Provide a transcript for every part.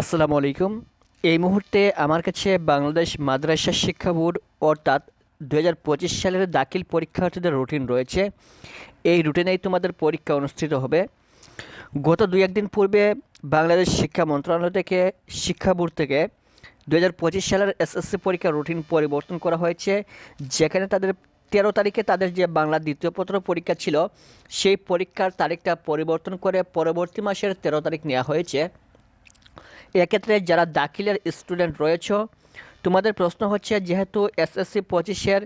আসসালামু আলাইকুম। এই মুহূর্তে আমার কাছে বাংলাদেশ মাদ্রাসা শিক্ষা বোর্ড অর্থাৎ দু হাজার পঁচিশ সালের দাখিল পরীক্ষার্থীদের রুটিন রয়েছে। এই রুটিনেই তোমাদের পরীক্ষা অনুষ্ঠিত হবে। গত দুই একদিন পূর্বে বাংলাদেশ শিক্ষা মন্ত্রণালয় থেকে, শিক্ষা বোর্ড থেকে দু হাজার পঁচিশ সালের এসএসসি পরীক্ষার রুটিন পরিবর্তন করা হয়েছে। যেখানে তাদের তেরো তারিখে তাদের যে বাংলা দ্বিতীয় পত্র পরীক্ষা ছিল, সেই পরীক্ষার তারিখটা পরিবর্তন করে পরবর্তী মাসের তেরো তারিখ নেওয়া হয়েছে। এক্ষেত্রে যারা দাখিলের স্টুডেন্ট রয়েছে, তোমাদের প্রশ্ন হচ্ছে, যেহেতু এসএসসি পঁচিশের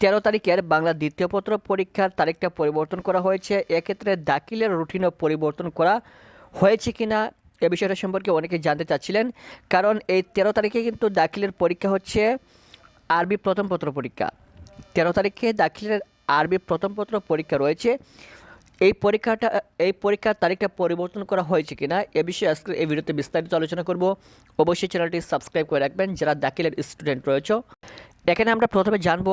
তেরো তারিখের বাংলা দ্বিতীয় পত্র পরীক্ষার তারিখটা পরিবর্তন করা হয়েছে, এক্ষেত্রে দাখিলের রুটিনও পরিবর্তন করা হয়েছে কিনা, এ বিষয়টা সম্পর্কে অনেকে জানতে চাচ্ছিলেন। কারণ এই তেরো তারিখে কিন্তু দাখিলের পরীক্ষা হচ্ছে আরবি প্রথম পত্র পরীক্ষা। তেরো তারিখে দাখিলের আরবি প্রথম পত্র পরীক্ষা রয়েছে। এই পরীক্ষাটা, এই পরীক্ষার তারিখটা পরিবর্তন করা হয়েছে কিনা, এ বিষয়ে আজকে এই ভিডিওতে বিস্তারিত আলোচনা করব। অবশ্যই চ্যানেলটি সাবস্ক্রাইব করে রাখবেন, যারা দাখিলের স্টুডেন্ট রয়েছে। এখানে আমরা প্রথমে জানব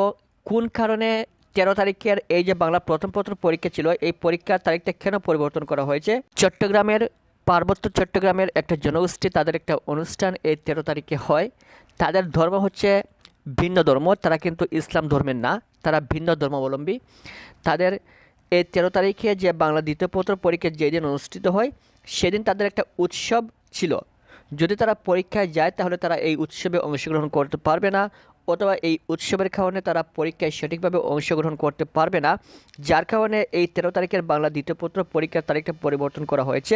কোন কারণে তেরো তারিখের এই যে বাংলা প্রথম প্রথম পরীক্ষা ছিল, এই পরীক্ষার তারিখটা কেন পরিবর্তন করা হয়েছে? চট্টগ্রামের, পার্বত্য চট্টগ্রামের একটা জনগোষ্ঠী, তাদের একটা অনুষ্ঠান এই তেরো তারিখে হয়। তাদের ধর্ম হচ্ছে ভিন্ন ধর্ম, তারা কিন্তু ইসলাম ধর্মের না, তারা ভিন্ন ধর্মাবলম্বী। তাদের এই তেরো তারিখে যে বাংলা দ্বিতীয় পত্র পরীক্ষা যেদিন অনুষ্ঠিত হয়, সেদিন তাদের একটা উৎসব ছিল। যদি তারা পরীক্ষায় যায়, তাহলে তারা এই উৎসবে অংশগ্রহণ করতে পারবে না, অথবা এই উৎসবের কারণে তারা পরীক্ষায় সঠিকভাবে অংশগ্রহণ করতে পারবে না, যার কারণে এই তেরো তারিখের বাংলা দ্বিতীয় পত্র পরীক্ষার তারিখটা পরিবর্তন করা হয়েছে।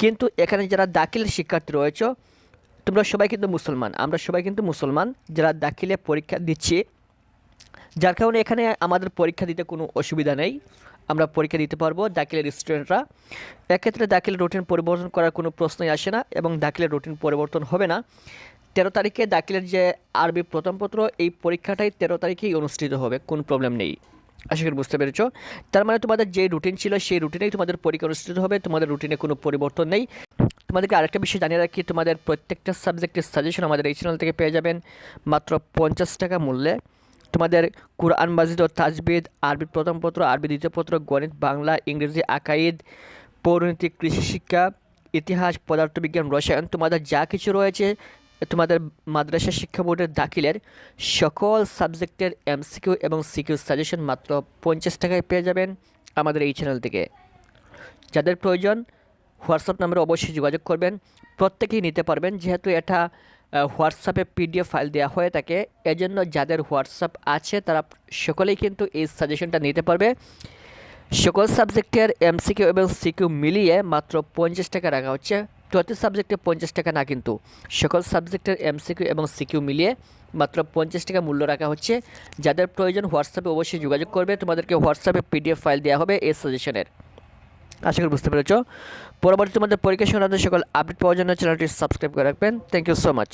কিন্তু এখানে যারা দাখিল শিক্ষার্থী রয়েছে, তোমরা সবাই কিন্তু মুসলমান। আমরা সবাই কিন্তু মুসলমান। যারা দাখিলে পরীক্ষা দিচ্ছি যার কারণে এখানে আমাদের পরীক্ষা দিতে কোনো অসুবিধা নেই। আমরা পরীক্ষা দিতে পারব দাখিলের স্টুডেন্টরা এক্ষেত্রে দাখিলের রুটিন পরিবর্তন করার কোনো প্রশ্নই আসে না এবং দাখিলের রুটিন পরিবর্তন হবে না। তেরো তারিখে দাখিলের যে আরবি প্রথম পত্র, এই পরীক্ষাটাই তেরো তারিখেই অনুষ্ঠিত হবে, কোনো প্রবলেম নেই। আশা করি বুঝতে পেরেছ? তার মানে তোমাদের যে রুটিন ছিল, সেই রুটিনেই তোমাদের পরীক্ষা অনুষ্ঠিত হবে, তোমাদের রুটিনে কোনো পরিবর্তন নেই। তোমাদেরকে আরেকটা বিষয় জানিয়ে রাখি, তোমাদের প্রত্যেকটা সাবজেক্টের সাজেশন আমাদের এই চ্যানেল থেকে পেয়ে যাবেন। মাত্র পঞ্চাশ টাকা মূল্যে। তোমাদের কোরআন মাজিদ ও তাজবিদ, আরবি প্রথম পত্র, আরবি দ্বিতীয় পত্র, গণিত, বাংলা, ইংরেজি, আকাইদ, পৌরনীতি, কৃষি শিক্ষা, ইতিহাস, পদার্থবিজ্ঞান, রসায়ন, তোমাদের যা কিছু রয়েছে, তোমাদের মাদ্রাসা শিক্ষা বোর্ডের দাখিলের সকল সাবজেক্টের এমসিকিউ এবং সিকিউ সাজেশন মাত্র পঞ্চাশ টাকায় পেয়ে যাবেন আমাদের এই চ্যানেল থেকে। যাদের প্রয়োজন, হোয়াটসঅ্যাপ নাম্বারে অবশ্যই যোগাযোগ করবেন। প্রত্যেকেই নিতে পারবেন, যেহেতু এটা হোয়াটসঅ্যাপে পিডিএফ ফাইল দেওয়া হয়ে থাকে। এজন্য যাদের হোয়াটসঅ্যাপ আছে, তারা সকলেই কিন্তু এই সাজেশনটা নিতে পারবে। সকল সাবজেক্টের এমসিকিউ এবং সিকিউ মিলিয়ে মাত্র পঞ্চাশ টাকা রাখা হচ্ছে। প্রতি সাবজেক্টে পঞ্চাশ টাকা না কিন্তু, সকল সাবজেক্টের এমসিকিউ এবং সিকিউ মিলিয়ে মাত্র পঞ্চাশ টাকা মূল্য রাখা হচ্ছে। যাদের প্রয়োজন হোয়াটসঅ্যাপে অবশ্যই যোগাযোগ করবে। তোমাদেরকে হোয়াটসঅ্যাপে পিডিএফ ফাইল দেওয়া হবে এই সাজেশনের। আশা করি বুঝতে পেরেছ। পরবর্তী তোমাদের পরীক্ষা সংক্রান্ত সকল আপডেট পাওয়ার জন্য চ্যানেলটি সাবস্ক্রাইব করে রাখবেন। Thank you so much